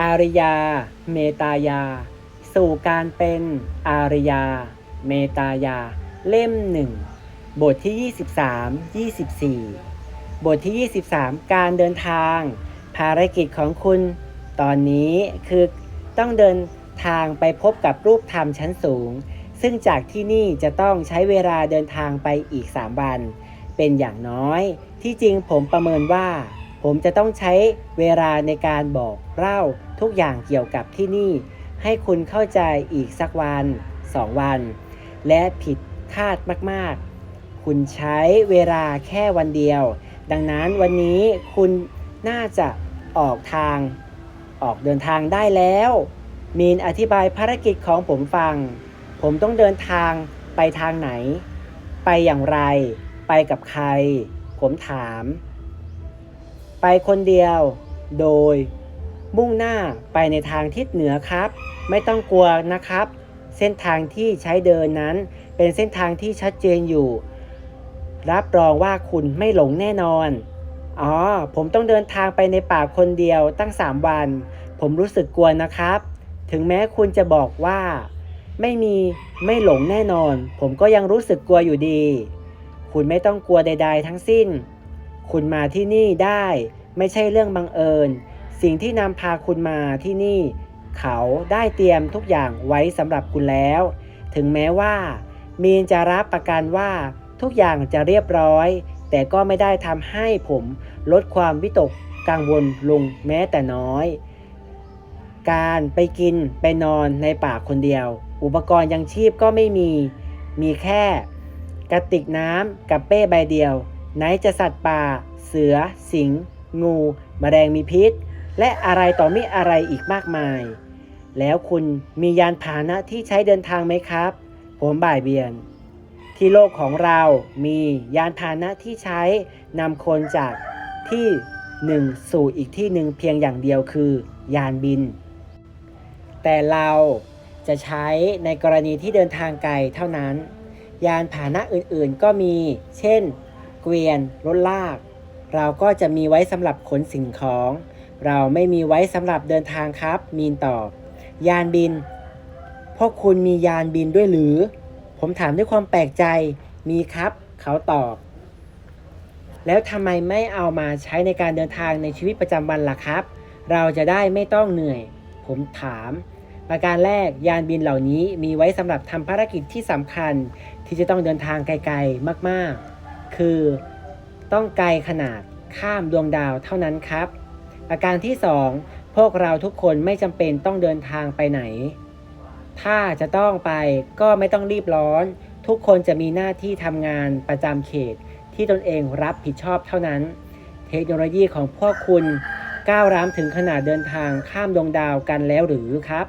อาริยา เมตายา สู่การเป็นอาริยา เมตายา เล่มหนึ่งบทที่ 23 24 บทที่ 23 การเดินทาง ภารกิจของคุณ ตอนนี้คือต้องเดินทางไปพบกับรูปธรรมชั้นสูง ซึ่งจากที่นี่จะต้องใช้เวลาเดินทางไปอีก 3 วัน เป็นอย่างน้อย ที่จริงผมประเมินว่า ผมจะต้องใช้เวลาในการบอกเล่าทุกอย่างเกี่ยวกับที่นี่ ให้คุณเข้าใจอีกสักวัน2วัน และผิดคาดมากๆ คุณใช้เวลาแค่วันเดียว ดังนั้นวันนี้คุณน่าจะออกทาง ออกเดินทางได้แล้ว มีนอธิบายภารกิจของผมฟัง ผมต้องเดินทางไปทางไหน ไปอย่างไร ไปกับใคร ผมถาม ไปคนเดียว โดย มุ่งหน้าไปในทางทิศเหนือครับ ไม่ต้องกลัวนะครับ เส้นทางที่ใช้เดินนั้น เป็นเส้นทางที่ชัดเจนอยู่ รับรองว่าคุณไม่หลงแน่นอน อ๋อ ผมต้องเดินทางไปในป่าคนเดียวตั้ง 3 วัน ผมรู้สึกกลัวนะครับ ถึงแม้คุณจะบอกว่า ไม่มีไม่หลงแน่นอน ผมก็ยังรู้สึกกลัวอยู่ดี คุณไม่ต้องกลัวใด ๆ ทั้งสิ้น คุณมาที่นี่ได้ไม่ใช่เรื่องบังเอิญ สิ่งที่นำพาคุณมาที่นี่ เขาได้เตรียมทุกอย่างไว้สำหรับคุณแล้ว ถึงแม้ว่า มีนจะรับประกันว่าทุกอย่างจะเรียบร้อย แต่ก็ไม่ได้ทำให้ผมลดความวิตกกังวลลงแม้แต่น้อย การไปกินไปนอนในป่าคนเดียว อุปกรณ์ยังชีพก็ไม่มี มีแค่กระติกน้ำกับเป้ใบเดียว ไหนจะสัตว์ป่า เสือ สิง งูแมลงมีพิษ และอะไรต่อมีอะไรอีกมากมาย แล้วคุณมียานพาหนะที่ใช้เดินทางไหมครับ ผมบ่ายเบียน ที่โลกของเรามียานพาหนะที่ใช้นำคนจากที่หนึ่งสู่อีกที่หนึ่งเพียงอย่างเดียวคือยานบิน แต่เราจะใช้ในกรณีที่เดินทางไกลเท่านั้น ยานพาหนะอื่นๆก็มี เช่น เกวียน รถลาก เราก็จะมีไว้สำหรับขนสิ่งของ เราไม่มีไว้สำหรับเดินทางครับ มีนตอบ ยานบิน พวกคุณมียานบินด้วยหรือ ผมถามด้วยความแปลกใจ มีครับ เขาตอบ แล้วทำไมไม่เอามาใช้ในการเดินทางในชีวิตประจำวันล่ะครับ เราจะได้ไม่ต้องเหนื่อย ผมถามประการแรกยานบินเหล่านี้มีไว้สำหรับทำภารกิจที่สำคัญที่จะต้องเดินทางไกล ๆ มาก ๆ คือ ต้องไกลขนาดข้ามดวงดาวเท่านั้นครับ ประการที่สองพวกเราทุกคนไม่จำเป็นต้องเดินทางไปไหน ถ้าจะต้องไปก็ไม่ต้องรีบร้อน ทุกคนจะมีหน้าที่ทำงานประจำเขตที่ตนเองรับผิดชอบเท่านั้น เทคโนโลยีของพวกคุณก้าวร้าวถึงขนาดเดินทางข้ามดวงดาวกันแล้วหรือครับ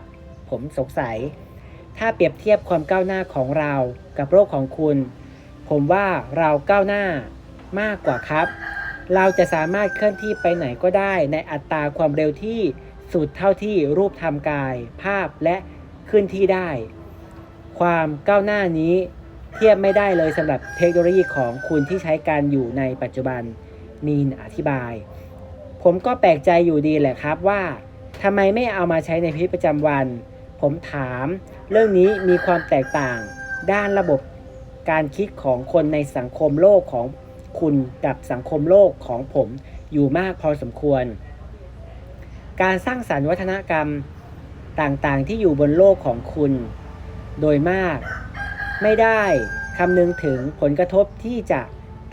ผมสงสัย ถ้าเปรียบเทียบความก้าวหน้าของเรากับโลกของคุณ ผมว่าเราก้าวหน้ามากกว่าครับ เราจะสามารถเคลื่อนที่ไปไหนก็ได้ในอัตราความเร็วที่สุดเท่าที่รูปทำกาย ภาพและขึ้นที่ได้ ความก้าวหน้านี้เทียบไม่ได้เลยสำหรับเทคโนโลยีของคุณที่ใช้การอยู่ในปัจจุบันมีนอธิบาย ผมก็แปลกใจอยู่ดีแหละครับว่าทำไมไม่เอามาใช้ในชีวิตประจำวัน ผมถาม เรื่องนี้มีความแตกต่าง ด้านระบบ การคิดของคนในสังคมโลกของคุณกับสังคมโลกของผมอยู่มากพอสมควร การสร้างสรรค์วัฒนกรรมต่างๆที่อยู่บนโลกของคุณ โดยมาก ไม่ได้คำนึงถึงผลกระทบที่จะ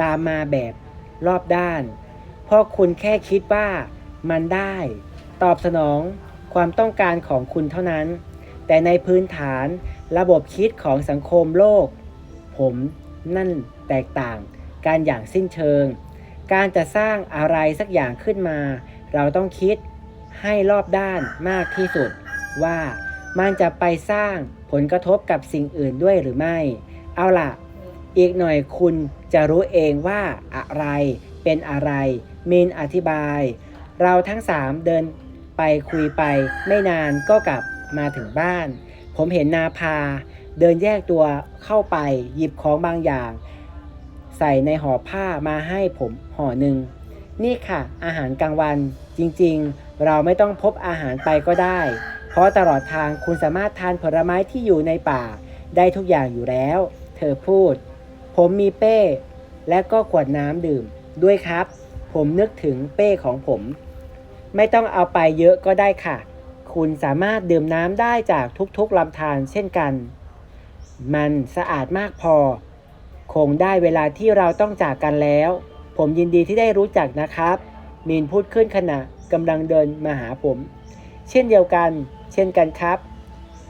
ตามมาแบบรอบด้าน เพราะคุณแค่คิดว่ามันได้ ตอบสนองความต้องการของคุณเท่านั้น แต่ในพื้นฐานระบบคิดของสังคมโลก ผมนั่นแตกต่างการอย่างสิ้นเชิง การจะสร้างอะไรสักอย่างขึ้นมา เราต้องคิดให้รอบด้านมากที่สุด ว่ามันจะไปสร้างผลกระทบกับสิ่งอื่นด้วยหรือไม่ เอาล่ะ อีกหน่อยคุณจะรู้เองว่าอะไรเป็นอะไรมินอธิบาย เราทั้งสามเดินไปคุยไปไม่นานก็กลับมาถึงบ้าน ผมเห็นนาพา เดินแยกตัวเข้าไปหยิบของบางอย่าง ใส่ในห่อผ้ามาให้ผมห่อหนึ่งนี่ค่ะ อาหารกลางวันจริงๆ เราไม่ต้องพบอาหารไปก็ได้ เพราะตลอดทางคุณสามารถทานผลไม้ที่อยู่ในป่า ได้ทุกอย่างอยู่แล้ว เธอพูด ผมมีเป้ และก็ขวดน้ำดื่ม ด้วยครับ ผมนึกถึงเป้ของผม ไม่ต้องเอาไปเยอะก็ได้ค่ะ คุณสามารถดื่มน้ำได้จากทุกๆลำธารเช่นกัน มันสะอาดมากพอ คงได้เวลาที่เราต้องจากกันแล้ว ผมยินดีที่ได้รู้จักนะครับ มีนพูดขึ้นขณะกำลังเดินมาหาผม เช่นเดียวกัน เช่นกันครับ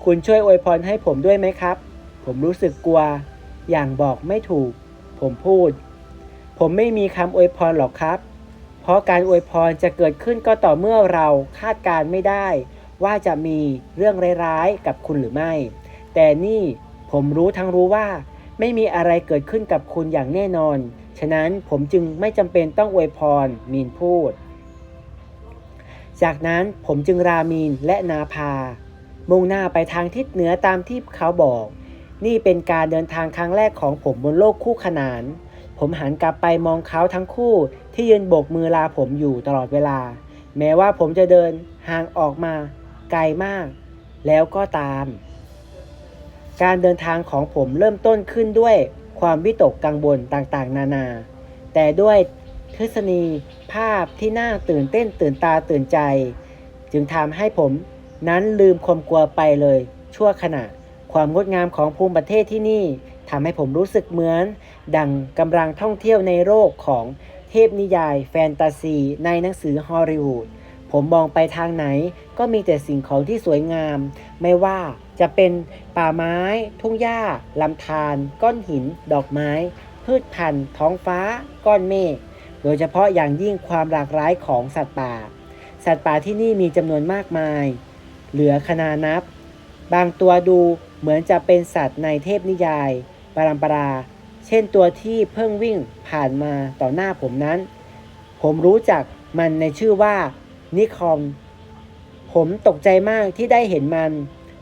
คุณช่วยอวยพรให้ผมด้วยไหมครับ ผมรู้สึกกลัว อย่างบอกไม่ถูก ผมพูด ผมไม่มีคำอวยพรหรอกครับ เพราะการอวยพรจะเกิดขึ้นก็ต่อเมื่อเราคาดการไม่ได้ ว่าจะมีเรื่องร้ายๆกับคุณหรือไม่ แต่นี่ ผมรู้ทั้งรู้ว่า ไม่มีอะไรเกิดขึ้นกับคุณอย่างแน่นอน ฉะนั้นผมจึงไม่จำเป็นต้องอวยพร มีนพูด จากนั้นผมจึงรามีนและนาพา มุ่งหน้าไปทางทิศเหนือตามที่เขาบอก นี่เป็นการเดินทางครั้งแรกของผมบนโลกคู่ขนาน ผมหันกลับไปมองเขาทั้งคู่ที่ยืนโบกมือลาผมอยู่ตลอดเวลา แม้ว่าผมจะเดินห่างออกมาไกลมาก แล้วก็ตาม การเดินทางของผมเริ่มต้นขึ้นด้วยความวิตกกังวลต่างๆ นานา แต่ด้วยทฤษฎีภาพที่น่าตื่นเต้นตื่นตาตื่นใจ จึงทำให้ผมนั้นลืมความกลัวไปเลย ชั่วขณะ ความงดงามของภูมิประเทศที่นี่ทำให้ผมรู้สึกเหมือน ดังกำลังท่องเที่ยวในโลกของเทพนิยาย แฟนตาซี ในหนังสือฮอลลีวูดผมมองไปทางไหนก็มีแต่สิ่งของที่สวยงาม ไม่ว่า จะเป็นป่าไม้ ทุ่งหญ้าลำธารก้อนหิน ดอกไม้ พืชพันธุ์ ท้องฟ้า ก้อนเมฆโดยเฉพาะอย่างยิ่งความหลากหลายของสัตว์ป่า สัตว์ป่าที่นี่มีจำนวนมากมาย เหลือขนานับ บางตัวดูเหมือนจะเป็นสัตว์ในเทพนิยายปรัมปรา เช่นตัวที่เพิ่งวิ่งผ่านมาต่อหน้าผมนั้น ผมรู้จักมันในชื่อว่านิคอมผมตกใจมากที่ได้เห็นมัน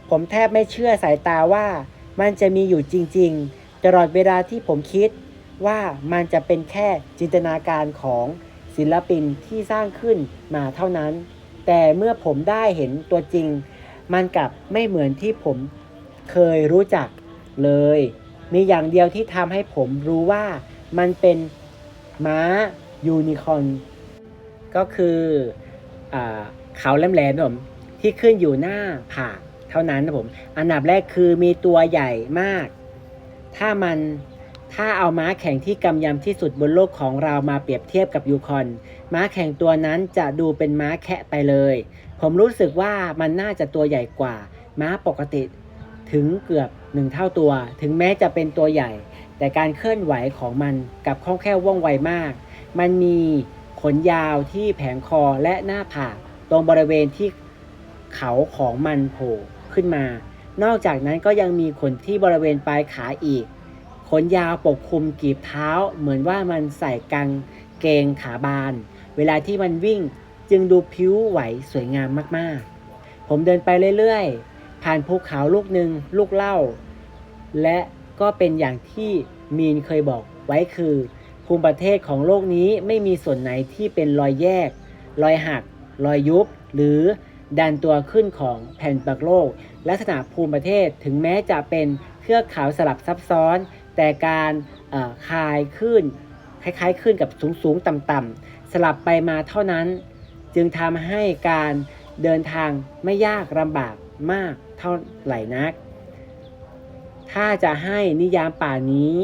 ผมแทบไม่เชื่อสายตาว่ามันจะมีอยู่จริง ๆ ตลอดเวลาที่ผมคิดว่ามันจะเป็นแค่จินตนาการของศิลปินที่สร้างขึ้นมาเท่านั้น แต่เมื่อผมได้เห็นตัวจริง มันกลับไม่เหมือนที่ผมเคยรู้จักเลย มีอย่างเดียวที่ทำให้ผมรู้ว่ามันเป็นม้ายูนิคอร์นก็คืออาเขาแหลมๆผมที่ขึ้นอยู่หน้าผาก เท่านั้นนะผม อันดับแรกคือมีตัวใหญ่มาก ถ้ามันถ้าเอาม้าแข่งที่กำยำที่สุดบนโลกของเรามาเปรียบเทียบกับยูคอนม้าแข่งตัวนั้นจะดูเป็นม้าแคะไปเลย ผมรู้สึกว่ามันน่าจะตัวใหญ่กว่า ม้าปกติถึงเกือบหนึ่งเท่าตัว ถึงแม้จะเป็นตัวใหญ่ แต่การเคลื่อนไหวของมันกับคล่องแคล่วว่องไวมาก มันมีขนยาวที่แผงคอและหน้าผากตรงบริเวณที่เขาของมันโผล่ ขึ้นมา นอกจากนั้นก็ยังมีขนที่บริเวณปลายขาอีก ขนยาวปกคลุมกีบเท้า เหมือนว่ามันใส่กางเกงขาบาน เวลาที่มันวิ่งจึงดูผิวไหวสวยงามมากๆ ผมเดินไปเรื่อยๆ ผ่านภูเขาลูกหนึ่งลูกเล้าและก็เป็นอย่างที่มีนเคยบอกไว้คือ ภูมิประเทศของโลกนี้ไม่มีส่วนไหนที่เป็นรอยแยก รอยหัก รอยยุบ หรือ ดันตัวขึ้นของแผ่นปากโลก ลักษณะภูมิประเทศถึงแม้จะเป็นเทือกเขาสลับซับซ้อน แต่การเอ่อคลายขึ้นคล้ายๆขึ้นกับสูงๆต่ำๆสลับไปมาเท่านั้น จึงทำให้การเดินทางไม่ยากลำบากมากเท่าไหร่นัก ถ้าจะให้นิยามป่านี้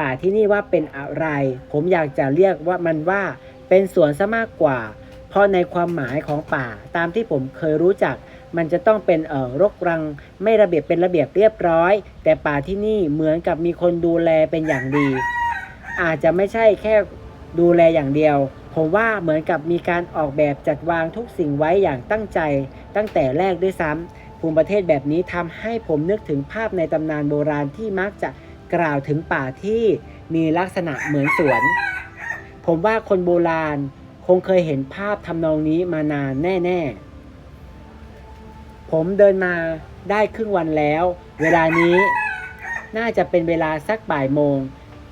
ป่าที่นี่ว่าเป็นอะไร ผมอยากจะเรียกว่ามันว่าเป็นสวนซะมากกว่า ราะในความหมายของป่าตามที่ผมเคยรู้จัก มันจะต้องเป็นเอ่อรกรังไม่ระเบียบเป็นระเบียบเรียบร้อย แต่ป่าที่นี่เหมือนกับมีคนดูแลเป็นอย่างดี อาจจะไม่ใช่แค่ดูแลอย่างเดียว ผมว่าเหมือนกับมีการออกแบบจัดวางทุกสิ่งไว้อย่างตั้งใจ ตั้งแต่แรกด้วยซ้ำภูมิประเทศแบบนี้ทำให้ผมนึกถึงภาพในตำนานโบราณที่มักจะกล่าวถึงป่าที่มีลักษณะเหมือนสวน ผมว่าคนโบราณ คงเคยเห็นภาพทำนองนี้มานานแน่ๆ ผมเดินมาได้ครึ่งวันแล้ว เวลานี้น่าจะเป็นเวลาสักบ่ายโมง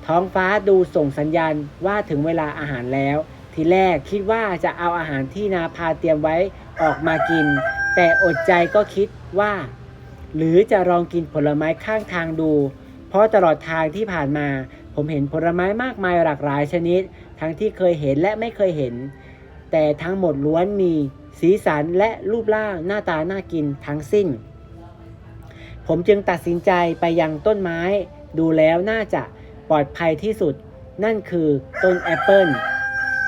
ท้องฟ้าดูส่งสัญญาณว่าถึงเวลาอาหารแล้ว ทีแรกคิดว่าจะเอาอาหารที่นาพาเตรียมไว้ออกมากิน แต่อดใจก็คิดว่า หรือจะลองกินผลไม้ข้างทางดู เพราะตลอดทางที่ผ่านมา ผมเห็นผลไม้มากมายหลากหลายชนิด ทั้งที่เคยเห็นและไม่เคยเห็น แต่ทั้งหมดล้วนมีสีสันและรูปร่างหน้าตาน่ากินทั้งสิ้น ผมจึงตัดสินใจไปยังต้นไม้ ดูแล้วน่าจะปลอดภัยที่สุด นั่นคือต้นแอปเปิล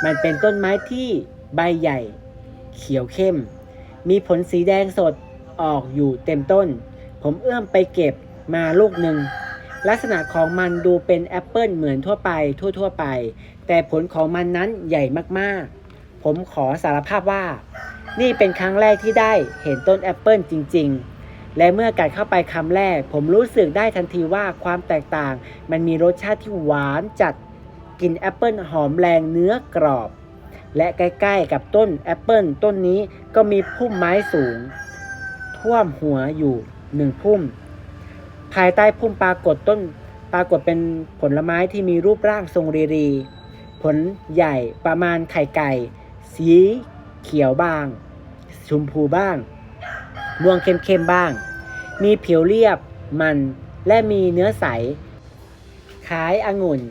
มันเป็นต้นไม้ที่ใบใหญ่ เขียวเข้ม มีผลสีแดงสดออกอยู่เต็มต้น ผมเอื้อมไปเก็บมาลูกหนึ่ง ลักษณะของมันดูเป็นแอปเปิลเหมือนทั่วไป ทั่ว ๆ ไป แต่ผลของมันนั้นใหญ่มากๆ ผมขอสารภาพว่า นี่เป็นครั้งแรกที่ได้เห็นต้นแอปเปิลจริง ๆ และเมื่อกัดเข้าไปคำแรก ผมรู้สึกได้ทันทีว่าความแตกต่าง มันมีรสชาติที่หวานจัดกลิ่นแอปเปิลหอมแรงเนื้อกรอบ และใกล้ๆกับต้นแอปเปิลต้นนี้ก็มีพุ่มไม้สูง ท่วมหัวอยู่หนึ่งพุ่ม ภายใต้พุ่มปรากฏต้นปรากฏเป็นผลไม้ที่มีรูปร่างทรงรีรี ผลใหญ่ประมาณไข่ไก่ สีเขียวบาง ชมพูบ้าง ม่วงเข้มๆบ้าง มีผิวเรียบมันและมีเนื้อใส คล้ายองุ่น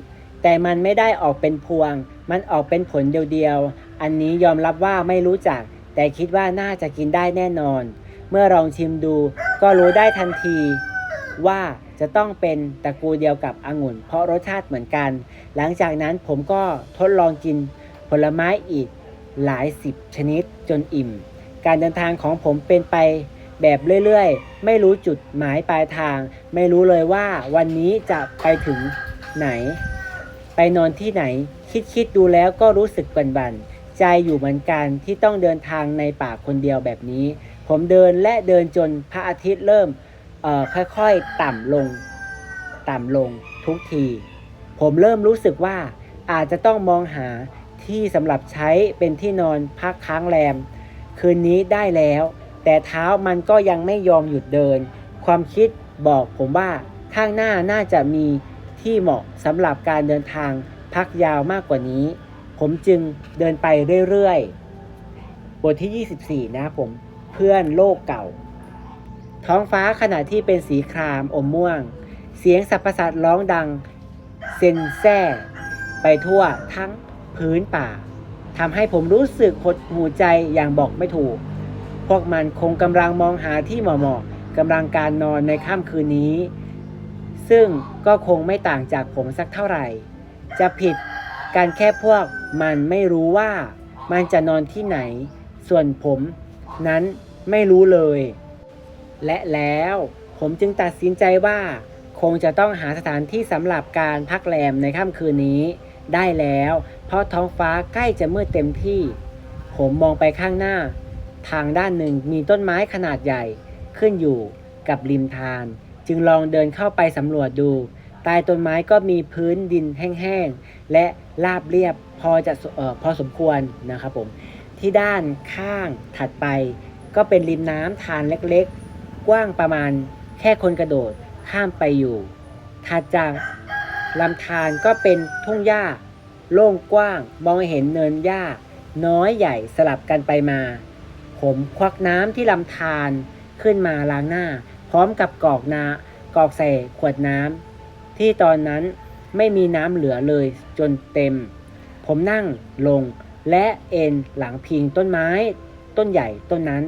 แต่มันไม่ได้ออกเป็นพวง มันออกเป็นผลเดียวๆ อันนี้ยอมรับว่าไม่รู้จัก แต่คิดว่าน่าจะกินได้แน่นอน เมื่อลองชิมดูก็รู้ได้ทันที ว่าจะต้องเป็นตระกูลเดียวกับองุ่น เพราะรสชาติเหมือนกัน หลังจากนั้นผมก็ทดลองกินผลไม้อีกหลายสิบชนิดจนอิ่ม การเดินทางของผมเป็นไปแบบเรื่อยๆ ไม่รู้จุดหมายปลายทาง ไม่รู้เลยว่าวันนี้จะไปถึงไหน ไปนอนที่ไหน คิดๆดูแล้วก็รู้สึกบันๆ ใจอยู่เหมือนกันที่ต้องเดินทางในป่าคนเดียวแบบนี้ ผมเดินและเดินจนพระอาทิตย์เริ่ม ค่อยๆต่ำลง ต่ำลงทุกที ผมเริ่มรู้สึกว่าอาจจะต้องมองหาที่สำหรับใช้เป็นที่นอนพักค้างแรม คืนนี้ได้แล้ว แต่เท้ามันก็ยังไม่ยอมหยุดเดิน ความคิดบอกผมว่าข้างหน้าน่าจะมีที่เหมาะสำหรับการเดินทางพักยาวมากกว่านี้ ผมจึงเดินไปเรื่อยๆ บทที่ 24 นะครับผมเพื่อนโลกเก่า ท้องฟ้าขณะที่เป็นสีครามอมม่วง เสียงสัพพสัตว์ร้องดัง เซนแซ่ไปทั่วทั้งพื้นป่าทำให้ผมรู้สึกหดหูใจอย่างบอกไม่ถูก พวกมันคงกำลังมองหาที่เหมาะๆกำลังการนอนในค่ำคืนนี้ ซึ่งก็คงไม่ต่างจากผมสักเท่าไหร่ จะผิดการแค่พวกมันไม่รู้ว่ามันจะนอนที่ไหน ส่วนผมนั้นไม่รู้เลย และแล้วผมจึงตัดสินใจว่าคงจะต้องหาสถานที่สำหรับการพักแรมในค่ำคืนนี้ ได้แล้ว เพราะท้องฟ้าใกล้จะมืดเต็มที่ ผมมองไปข้างหน้า ทางด้านหนึ่งมีต้นไม้ขนาดใหญ่ ขึ้นอยู่กับริมทาน จึงลองเดินเข้าไปสำรวจดู ใต้ต้นไม้ก็มีพื้นดินแห้งๆ และราบเรียบพอจะออพอสมควรนะครับผม ที่ด้านข้างถัดไป ก็เป็นริมน้ำทานเล็กๆ กว้างประมาณแค่คนกระโดดข้ามไปอยู่ถัดจากลำธารก็เป็นทุ่งหญ้า โล่งกว้างมองเห็นเนินหญ้า น้อยใหญ่สลับกันไปมา ผมควักน้ำที่ลำธารขึ้นมาล้างหน้า พร้อมกับกอกนากอกใส่ขวดน้ำที่ตอนนั้นไม่มีน้ำเหลือเลยจนเต็ม ผมนั่งลงและเอนหลังพิงต้นไม้ ต้นใหญ่ต้นนั้น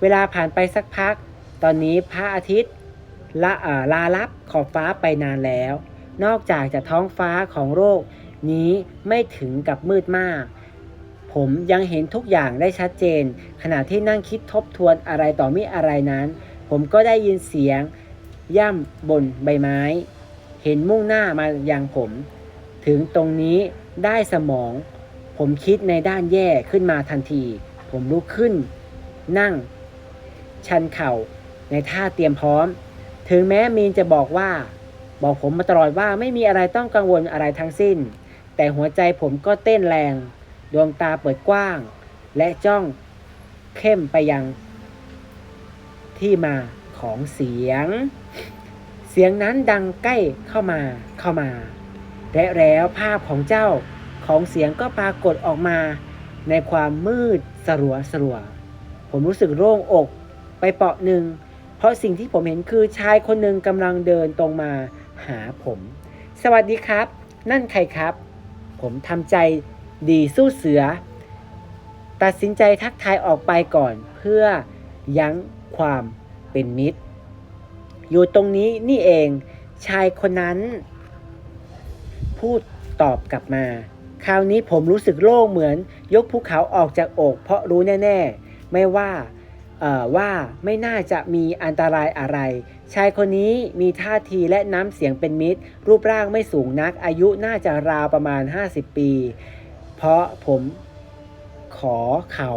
เวลาผ่านไปสักพัก ตอนนี้พระอาทิตย์ละลาลับขอบฟ้าไปนานแล้ว นอกจากจะท้องฟ้าของโลกนี้ไม่ถึงกับมืดมาก ผมยังเห็นทุกอย่างได้ชัดเจน ขณะที่นั่งคิดทบทวนอะไรต่อมิอะไรนั้น ผมก็ได้ยินเสียง ย่ำบนใบไม้ เห็นมุ่งหน้ามายังผม ถึงตรงนี้ได้สมอง ผมคิดในด้านแย่ขึ้นมาทันที ผมลุกขึ้น นั่ง ชันเข่า ในท่าเตรียมพร้อม ถึงแม้มีนจะบอกว่า บอกผมมาตลอดว่าไม่มีอะไรต้องกังวลอะไรทั้งสิ้น แต่หัวใจผมก็เต้นแรง ดวงตาเปิดกว้าง และจ้องเข้มไปยังที่มาของเสียง เสียงนั้นดังใกล้เข้ามาเข้ามา และแล้วภาพของเจ้าของเสียงก็ปรากฏออกมาในความมืดสลัวสลัว ผมรู้สึกโล่งอกไปเปาะหนึ่ง เพราะสิ่งที่ผมเห็นคือชายคนหนึ่งกำลังเดินตรงมาหาผม สวัสดีครับ นั่นใครครับ ผมทำใจดีสู้เสือ ตัดสินใจทักทายออกไปก่อนเพื่อยั้งความเป็นมิตร อยู่ตรงนี้นี่เอง ชายคนนั้น พูดตอบกลับมา คราวนี้ผมรู้สึกโล่งเหมือนยกภูเขาออกจากอกเพราะรู้แน่ ๆ ไม่ว่า ว่าไม่น่าจะมีอันตรายอะไร ชายคนนี้มีท่าทีและน้ำเสียงเป็นมิตร รูปร่างไม่สูงนัก อายุน่าจะราวประมาณ 50 ปี เพราะผมขอเขา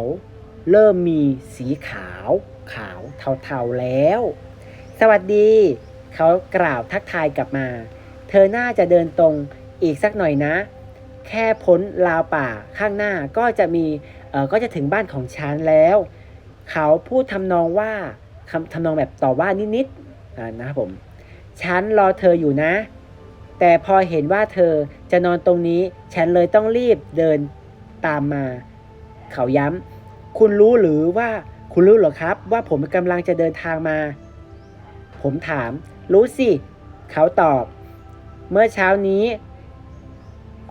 เริ่มมีสีขาว ขาวเทาๆแล้ว สวัสดี เขากล่าวทักทายกลับมา เธอน่าจะเดินตรงอีกสักหน่อยนะ แค่พ้นราวป่าข้างหน้าก็จะมีเออก็จะถึงบ้านของฉันแล้ว เขาพูดทำนองว่าคำทำนองแบบต่อว่านิดๆนะครับผมฉันรอเธออยู่นะ แต่พอเห็นว่าเธอจะนอนตรงนี้ ฉันเลยต้องรีบเดินตามมา เขาย้ำคุณรู้หรือว่าคุณรู้เหรอครับ ว่าผมกำลังจะเดินทางมา ผมถาม รู้สิ เขาตอบ เมื่อเช้านี้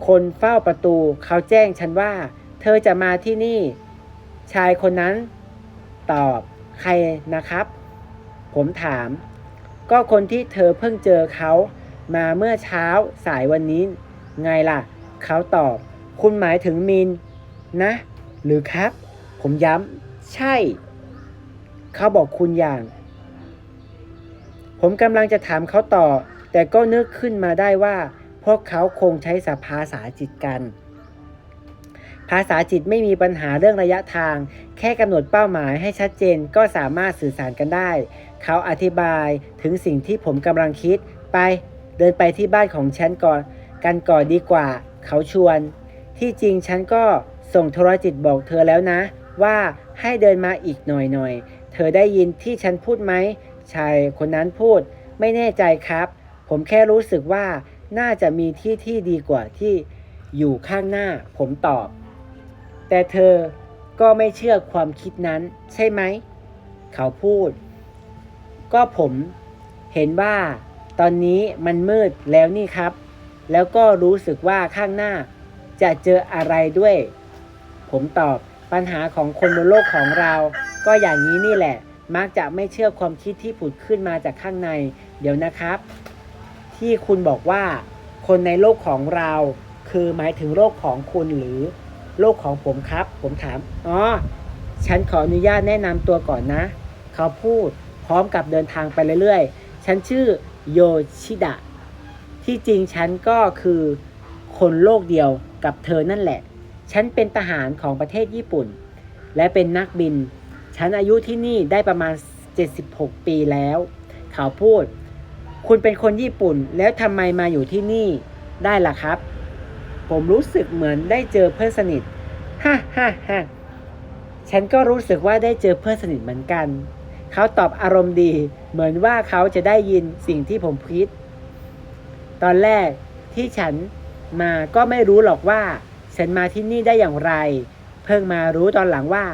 คนเฝ้าประตูเขาแจ้งฉันว่า เธอจะมาที่นี่ ชายคนนั้น ตอบ ใครนะครับ ผมถาม ก็คนที่เธอเพิ่งเจอเขามาเมื่อเช้าสายวันนี้ ไงล่ะ เขาตอบ คุณหมายถึงมิน นะ หรือครับ ผมย้ำ ใช่ เขาบอกคุณอย่าง ผมกำลังจะถามเขาต่อ แต่ก็นึกขึ้นมาได้ว่า พวกเขาคงใช้สภาษาจิตกัน ภาษาจิตไม่มีปัญหาเรื่องระยะทาง แค่กำหนดเป้าหมายให้ชัดเจนก็สามารถสื่อสารกันได้ เขาอธิบายถึงสิ่งที่ผมกำลังคิด ไป เดินไปที่บ้านของฉันก่อน กันก่อนดีกว่า เขาชวน ที่จริงฉันก็ส่งโทรจิตบอกเธอแล้วนะ ว่าให้เดินมาอีกหน่อยหน่อย เธอได้ยินที่ฉันพูดไหมชายคนนั้นพูด ไม่แน่ใจครับ ผมแค่รู้สึกว่าน่าจะมีที่ที่ดีกว่าที่อยู่ข้างหน้า ผมตอบ แต่เธอก็ไม่เชื่อความคิดนั้น ใช่ไหม เขาพูด ก็ผมเห็นว่าตอนนี้มันมืดแล้วนี่ครับ แล้วก็รู้สึกว่าข้างหน้าจะเจออะไรด้วย ผมตอบปัญหาของคนบนโลกของเรา ก็อย่างนี้นี่แหละ มักจะไม่เชื่อความคิดที่ผุดขึ้นมาจากข้างใน เดี๋ยวนะครับ ที่คุณบอกว่า คนในโลกของเรา คือหมายถึงโลกของคุณหรือ ลกของผมครับ ผมถาม อ๋อ ฉันขออนุญาตแนะนำตัวก่อนนะ เขาพูดพร้อมกับเดินทางไปเรื่อยๆ ฉันชื่อโยชิดะ ที่จริงฉันก็คือคนโลกเดียวกับเธอนั่นแหละ ฉันเป็นทหารของประเทศญี่ปุ่น และเป็นนักบิน ฉันอายุที่นี่ได้ประมาณ 76 ปีแล้ว เขาพูด คุณเป็นคนญี่ปุ่นแล้วทำไมมาอยู่ที่นี่ได้ล่ะครับ ผมรู้สึกเหมือนได้เจอเพื่อนสนิทฮ่าฮ่าฮ่าฉันก็รู้สึกว่าได้เจอเพื่อนสนิทเหมือนกัน เขาตอบอารมณ์ดี เหมือนว่าเขาจะได้ยินสิ่งที่ผมคิด ตอนแรกที่ฉันมาก็ไม่รู้หรอกว่า ฉันมาที่นี่ได้อย่างไร เพิ่งมารู้ตอนหลังว่า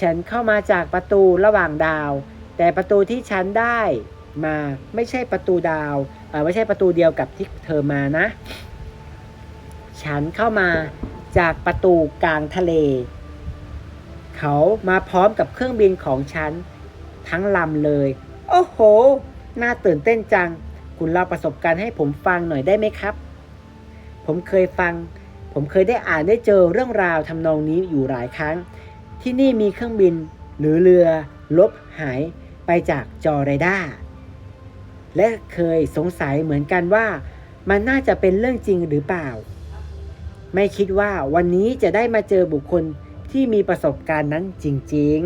ฉันเข้ามาจากประตูระหว่างดาว แต่ประตูที่ฉันได้มาไม่ใช่ประตูดาวไม่ใช่ประตูเดียวกับที่เธอมานะ ฉันเข้ามาจากประตูกลางทะเล เขามาพร้อมกับเครื่องบินของฉัน ทั้งลำเลย โอ้โห น่าตื่นเต้นจัง คุณเล่าประสบการณ์ให้ผมฟังหน่อยได้ไหมครับ ผมเคยฟัง ผมเคยได้อ่านได้เจอเรื่องราวทำนองนี้อยู่หลายครั้ง ที่นี่มีเครื่องบินหรือเรือลบหายไปจากจอเรดาร์และเคยสงสัยเหมือนกันว่า มันน่าจะเป็นเรื่องจริงหรือเปล่า ไม่คิดว่าวันนี้จะได้มาเจอบุคคลที่มีประสบการณ์นั้นจริง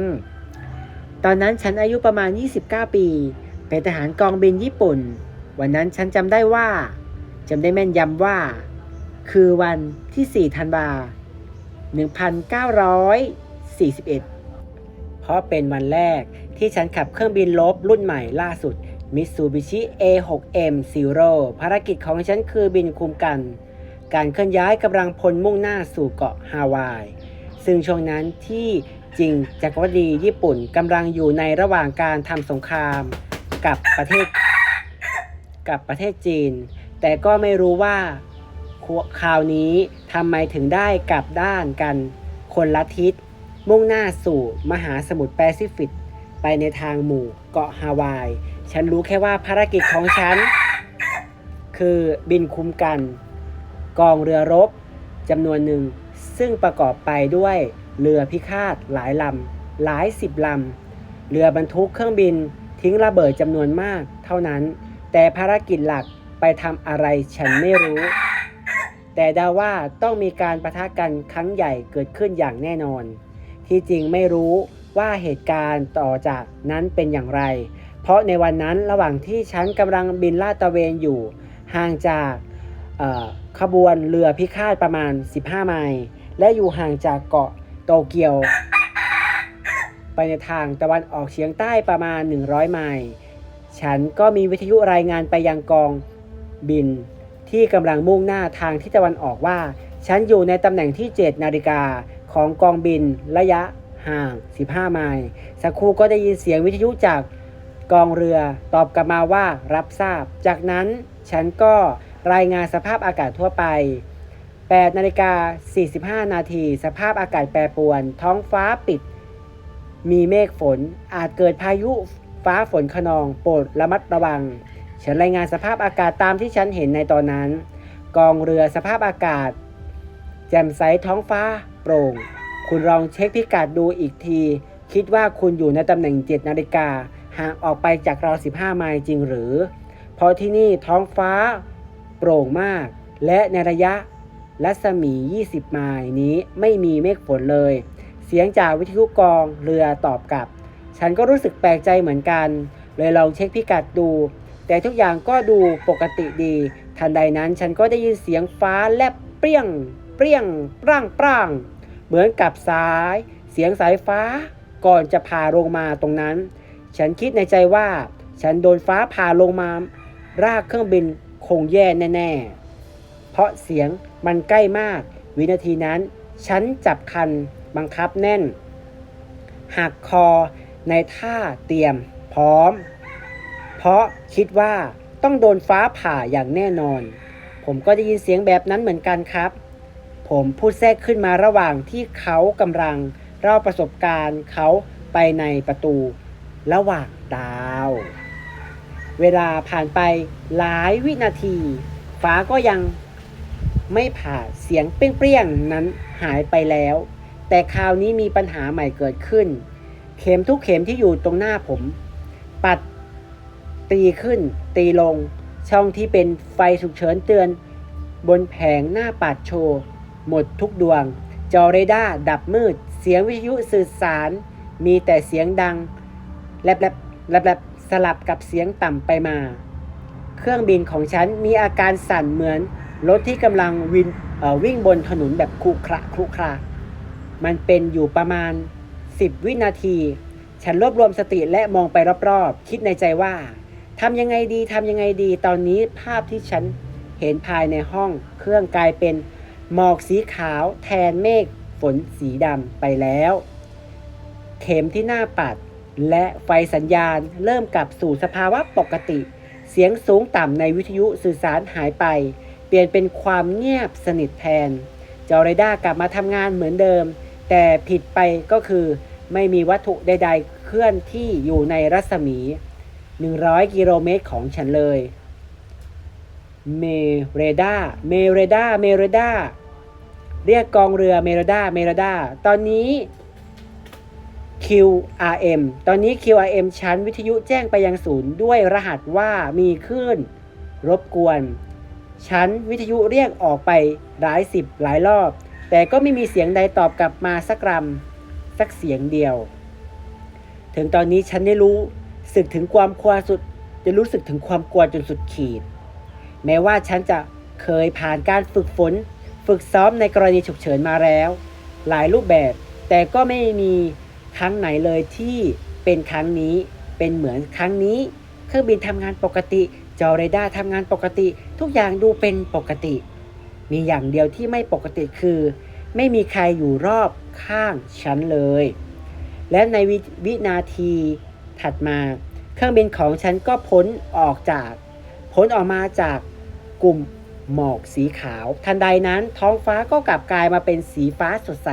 ๆ ตอนนั้นฉันอายุประมาณ 29 ปี เป็นทหารกองบินญี่ปุ่น วันนั้นฉันจำได้ว่าจำได้แม่นยำว่า คือวันที่ 4 ธันวา1941 เพราะเป็นวันแรกที่ฉันขับเครื่องบินลบรุ่นใหม่ล่าสุด Mitsubishi A6M Zero ภารกิจของฉันคือบินคุมกัน การเคลื่อนย้ายกำลังพลมุ่งหน้าสู่เกาะฮาวาย ซึ่งช่วงนั้นที่จริงจักรวดีญี่ปุ่นกำลังอยู่ในระหว่างการทำสงครามกับประเทศกับประเทศจีน แต่ก็ไม่รู้ว่าคราวนี้ทำไมถึงได้กลับด้านกันคนละทิศ มุ่งหน้าสู่มหาสมุทรแปซิฟิกไปในทางหมู่เกาะฮาวาย ฉันรู้แค่ว่าภารกิจของฉัน คือบินคุ้มกัน กองเรือรบจำนวนหนึ่ง ซึ่งประกอบไปด้วยเรือพิฆาตหลายลำหลายสิบลำเรือบรรทุกเครื่องบินทิ้งระเบิดจำนวนมากเท่านั้น แต่ภารกิจหลักไปทำอะไรฉันไม่รู้ แต่ดาว่าต้องมีการประทะกันครั้งใหญ่เกิดขึ้นอย่างแน่นอน ที่จริงไม่รู้ว่าเหตุการณ์ต่อจากนั้นเป็นอย่างไร เพราะในวันนั้นระหว่างที่ฉันกำลังบินลาดตระเวนอยู่ ห่างจาก ขบวนเรือพิฆาตประมาณ 15 ไมล์ และอยู่ห่างจากเกาะโตเกียว ไปในทางตะวันออกเฉียงใต้ประมาณ 100 ไมล์ ฉันก็มีวิทยุรายงานไปยังกองบินที่กำลังมุ่งหน้าทางทิศตะวันออกว่า ฉันอยู่ในตำแหน่งที่ 7 นาฬิกาของกองบินระยะห่าง 15 ไมล์ สักครู่ก็ได้ยินเสียงวิทยุจากกองเรือตอบกลับมาว่ารับทราบ จากนั้นฉันก็ รายงานสภาพอากาศทั่วไป 8นาฬิกา45 นาที สภาพอากาศแปรปรวน ท้องฟ้าปิด มีเมฆฝน อาจเกิดพายุฟ้าฝนขนอง โปรดระมัดระวัง ฉันรายงานสภาพอากาศตามที่ฉันเห็นในตอนนั้น กองเรือสภาพอากาศ แจ่มใสท้องฟ้า โปร่ง คุณลองเช็คพิกัดดูอีกที คิดว่าคุณอยู่ในตำแหน่ง 7 นาฬิกาห่างออกไปจากเรา 15 ไมล์จริงหรือ เพราะที่นี่ท้องฟ้า โปร่งมาก และในระยะรัศมี 20 ไมล์นี้ไม่มีเมฆฝนเลย เสียงจากวิทยุกองเรือตอบกลับ ฉันก็รู้สึกแปลกใจเหมือนกัน เลยลองเช็คพิกัดดู แต่ทุกอย่างก็ดูปกติดี ทันใดนั้นฉันก็ได้ยินเสียงฟ้าแลบเปรี้ยง เปรี้ยงปร่างปร่าง เหมือนกับสาย เสียงสายฟ้าก่อนจะผ่าลงมาตรงนั้น ฉันคิดในใจว่า ฉันโดนฟ้าผ่าลงมา รากเครื่องบิน คงแย่แน่ๆ เพราะเสียงมันใกล้มาก วินาทีนั้น ฉันจับคันบังคับแน่น หักคอในท่าเตรียมพร้อม เพราะคิดว่าต้องโดนฟ้าผ่าอย่างแน่นอน ผมก็ได้ยินเสียงแบบนั้นเหมือนกันครับ ผมพูดแทรกขึ้นมาระหว่างที่เขากำลังเล่าประสบการณ์เขาไปในประตู ระหว่างดาว เวลาผ่านไปหลายวินาที ฟ้าก็ยังไม่ผ่าเสียงเปรี้ยงๆนั้นหายไปแล้ว แต่คราวนี้มีปัญหาใหม่เกิดขึ้น เข็มทุกเข็มที่อยู่ตรงหน้าผม ปัดตีขึ้น ตีลง ช่องที่เป็นไฟฉุกเฉินเตือน บนแผงหน้าปัดโชว์ หมดทุกดวง จอเรดาร์ดับมืด เสียงวิทยุสื่อสาร มีแต่เสียงดังแลบแลบแลบแลบ สลับกับเสียงต่ำไปมา เครื่องบินของฉันมีอาการสั่นเหมือนรถที่กำลังวินเอ่อวิ่งบนถนนแบบครุขระครุขระมันเป็นอยู่ประมาณ 10 วินาที ฉันรวบรวมสติและมองไปรอบๆ คิดในใจว่าทำยังไงดีทำยังไงดี ตอนนี้ภาพที่ฉันเห็นภายในห้องเครื่องกลายเป็นหมอกสีขาวแทนเมฆฝนสีดำไปแล้ว เข็มที่หน้าปัด และไฟสัญญาณเริ่มกลับสู่สภาวะปกติ เสียงสูงต่ำในวิทยุสื่อสารหายไป เปลี่ยนเป็นความเงียบสนิทแทน จอเรดาร์กลับมาทำงานเหมือนเดิม แต่ผิดไปก็คือ ไม่มีวัตถุใด ๆ เคลื่อนที่อยู่ในรัศมี 100 กิโลเมตรของฉันเลย เมเรดาเมเรดาเมเรดาเรียกกองเรือเมเรดาเมเรดาตอนนี้ QRM ตอนนี้ QRM ชั้นวิทยุแจ้งไปยังศูนย์ด้วยรหัสว่ามีคลื่นรบกวน ชั้นวิทยุเรียกออกไปหลายสิบหลายรอบ แต่ก็ไม่มีเสียงใดตอบกลับมาสักรำสักเสียงเดียว ถึงตอนนี้ฉันได้รู้สึกถึงความกลัวสุดจะรู้สึกถึงความกลัวจนสุดขีด แม้ว่าฉันจะเคยผ่านการฝึกฝน ฝึกซ้อมในกรณีฉุกเฉินมาแล้ว หลายรูปแบบแต่ก็ไม่มี ครั้งไหนเลยที่เป็นครั้งนี้เป็นเหมือนครั้งนี้ เครื่องบินทำงานปกติ จอเรดาร์ทำงานปกติ ทุกอย่างดูเป็นปกติ มีอย่างเดียวที่ไม่ปกติคือ ไม่มีใครอยู่รอบข้างฉันเลย และในววินาทีถัดมา เครื่องบินของฉันก็พ้นออกจาก พ้นออกมาจากกลุ่ม หมอกสีขาว ทันใดนั้นท้องฟ้าก็กลับกลายมาเป็นสีฟ้าสดใส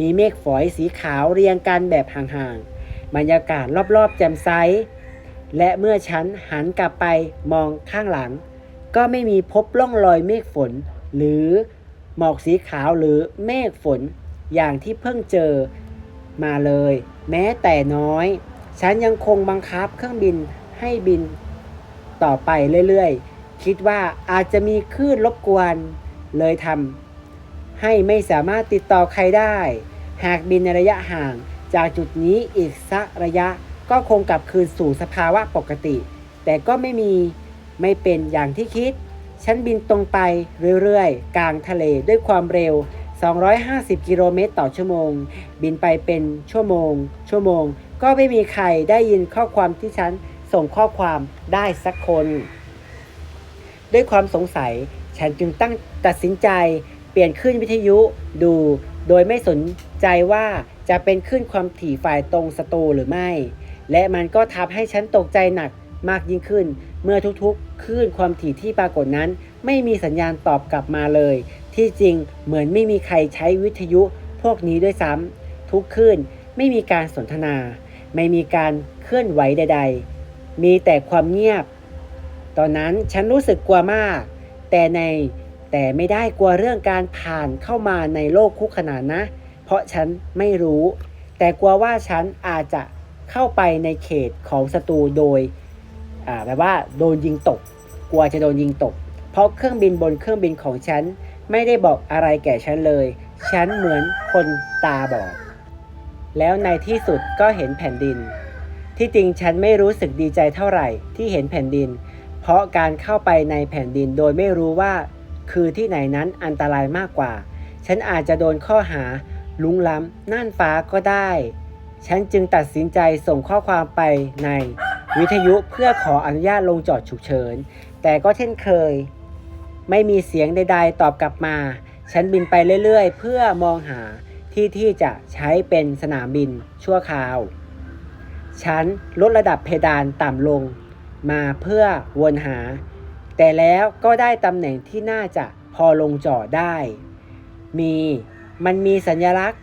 มีเมฆฝอยสีขาวเรียงกันแบบห่างๆ บรรยากาศรอบๆ แจ่มใส และเมื่อฉันหันกลับไปมองข้างหลัง ก็ไม่มีพบร่องรอยเมฆฝน หรือหมอกสีขาวหรือเมฆฝน อย่างที่เพิ่งเจอมาเลย แม้แต่น้อย ฉันยังคงบังคับเครื่องบินให้บินต่อไปเรื่อยๆ คิดว่าอาจจะมีคลื่นรบกวน เลยทำให้ไม่สามารถติดต่อใครได้ หากบินในระยะห่างจากจุดนี้อีกสักระยะก็คงกลับคืนสู่สภาวะปกติ แต่ก็ไม่มีไม่เป็นอย่างที่คิด ฉันบินตรงไปเรื่อยๆ กลางทะเลด้วยความเร็ว 250 กิโลเมตรต่อชั่วโมง บินไปเป็นชั่วโมง ชั่วโมง ก็ไม่มีใครได้ยินข้อความที่ฉันส่งข้อความได้สักคน ด้วยความสงสัย ฉันจึงตั้งตัดสินใจ เปลี่ยนขึ้นวิทยุดู โดยไม่สนใจว่าจะเป็นขึ้นความถี่ฝ่ายตรงสตูหรือไม่ และมันก็ทำให้ฉันตกใจหนักมากยิ่งขึ้น เมื่อทุกๆคลื่นความถี่ที่ปรากฏนั้น ไม่มีสัญญาณตอบกลับมาเลย ที่จริงเหมือนไม่มีใครใช้วิทยุพวกนี้ด้วยซ้ำทุกคลื่นไม่มีการสนทนา ไม่มีการเคลื่อนไหวใด ๆ มีแต่ความเงียบ ตอนนั้นฉันรู้สึกกลัวมาก แต่ในแต่ไม่ได้กลัวเรื่องการผ่านเข้ามาในโลกคุกขนาดนะ เพราะฉันไม่รู้ แต่กลัวว่าฉันอาจจะเข้าไปในเขตของศัตรูโดยอ่าแบบว่าโดนยิงตก กลัวจะโดนยิงตก เพราะเครื่องบินบนเครื่องบินของฉันไม่ได้บอกอะไรแก่ฉันเลย ฉันเหมือนคนตาบอด แล้วในที่สุดก็เห็นแผ่นดิน ที่จริงฉันไม่รู้สึกดีใจเท่าไหร่ที่เห็นแผ่นดิน เพราะการเข้าไปในแผ่นดินโดยไม่รู้ว่า คือที่ไหนนั้นอันตรายมากกว่า ฉันอาจจะโดนข้อหาลุงล้ำน่านฟ้าก็ได้ ฉันจึงตัดสินใจส่งข้อความไปในวิทยุเพื่อขออนุญาตลงจอดฉุกเฉิน แต่ก็เช่นเคย ไม่มีเสียงใดๆตอบกลับมา ฉันบินไปเรื่อยๆ เพื่อมองหาที่ที่จะใช้เป็นสนามบินชั่วคราว ฉันลดระดับเพดานต่ำลง มาเพื่อวนหา แต่แล้วก็ได้ตำแหน่งที่น่าจะพอลงจอดได้ มีมันมีสัญลักษณ์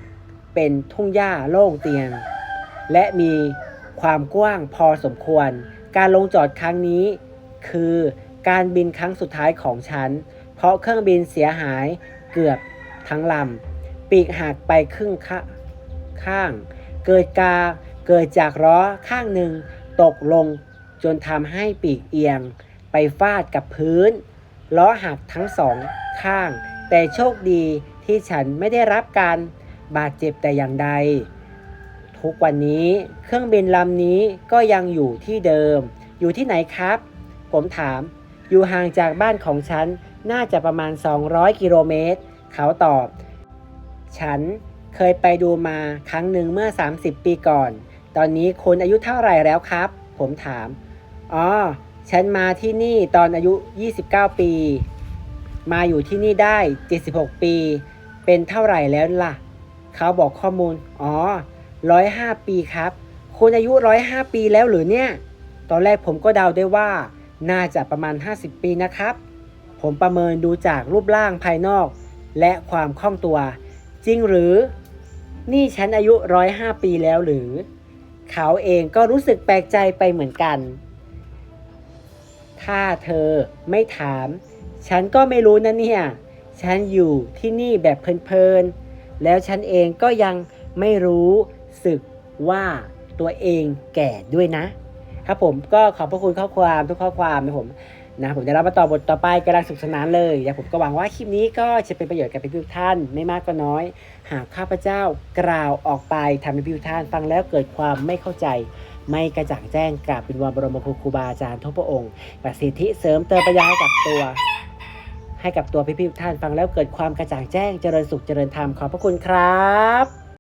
เป็นทุ่งหญ้าโล่งเตียง และมีความกว้างพอสมควร การลงจอดครั้งนี้ คือการบินครั้งสุดท้ายของฉัน เพราะเครื่องบินเสียหายเกือบทั้งลำ ปีกหักไปครึ่งข้าข้างเกิดกาเกิดจากล้อข้างหนึ่งตกลง จนทำให้ปีกเอียงไปฟาดกับพื้น ล้อหักทั้งสองข้าง แต่โชคดีที่ฉันไม่ได้รับการบาดเจ็บแต่อย่างใด ทุกวันนี้เครื่องบินลำนี้ก็ยังอยู่ที่เดิม อยู่ที่ไหนครับ ผมถาม อยู่ห่างจากบ้านของฉันน่าจะประมาณ 200 กิโลเมตร เขาตอบ ฉันเคยไปดูมาครั้งหนึ่งเมื่อ 30 ปีก่อน ตอนนี้คุณอายุเท่าไหร่แล้วครับ ผมถาม อ๋อ ฉันมาที่นี่ตอนอายุ 29 ปี มาอยู่ที่นี่ได้ 76 ปี เป็นเท่าไหร่แล้วล่ะ เขาบอกข้อมูล อ๋อ 105 ปีครับ คุณอายุ 105 ปีแล้วหรือเนี่ย ตอนแรกผมก็เดาได้ว่า น่าจะประมาณ 50 ปีนะครับ ผมประเมินดูจากรูปร่างภายนอก และความคล่องตัว จริงหรือ นี่ฉันอายุ 105 ปีแล้วหรือ เขาเองก็รู้สึกแปลกใจไปเหมือนกัน ถ้าเธอไม่ถาม ฉันก็ไม่รู้นะเนี่ย ฉันอยู่ที่นี่แบบเพลินๆ แล้วฉันเองก็ยังไม่รู้สึกว่าตัวเองแก่ด้วยนะ ครับผมก็ขอบพระคุณข้อความทุกข้อความนะผมนะผมจะรับมาต่อบทต่อไปกำลังสุขสนานเลยและผมก็หวังว่าคลิปนี้ก็จะเป็นประโยชน์กับทุกท่านไม่มากก็น้อย หากข้าพเจ้ากล่าวออกไปทำให้ทุกท่านฟังแล้วเกิดความไม่เข้าใจ ไม่กระจ่างแจ้งกราบเป็นวอนบรมครูครูบาอาจารย์ทุกพระองค์ประสิทธิเสริมเติมปัญญาให้กับตัว ให้กับตัวพี่ๆทุกท่านฟังแล้วเกิดความกระจ่างแจ้งเจริญสุขเจริญธรรมขอบพระคุณครับ